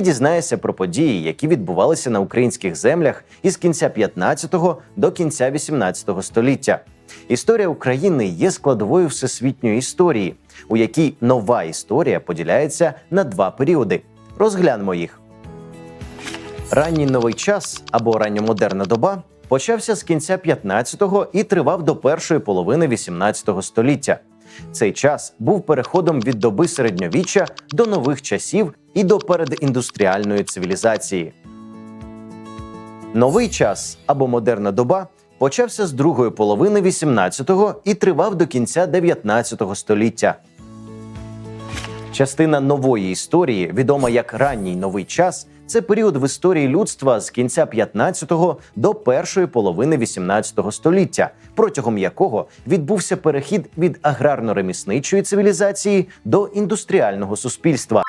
дізнаєшся про події, які відбувалися на українських землях із кінця 15-го до кінця 18-го століття. Історія України є складовою всесвітньої історії, у якій нова історія поділяється на два періоди. Розглянемо їх. Ранній новий час або ранньомодерна доба почався з кінця 15-го і тривав до першої половини 18-го століття. Цей час був переходом від доби середньовіччя до нових часів і до передіндустріальної цивілізації. Новий час або модерна доба почався з другої половини 18-го і тривав до кінця 19-го століття. Частина нової історії, відома як ранній новий час, це період в історії людства з кінця 15-го до першої половини 18-го століття, протягом якого відбувся перехід від аграрно-ремісничої цивілізації до індустріального суспільства.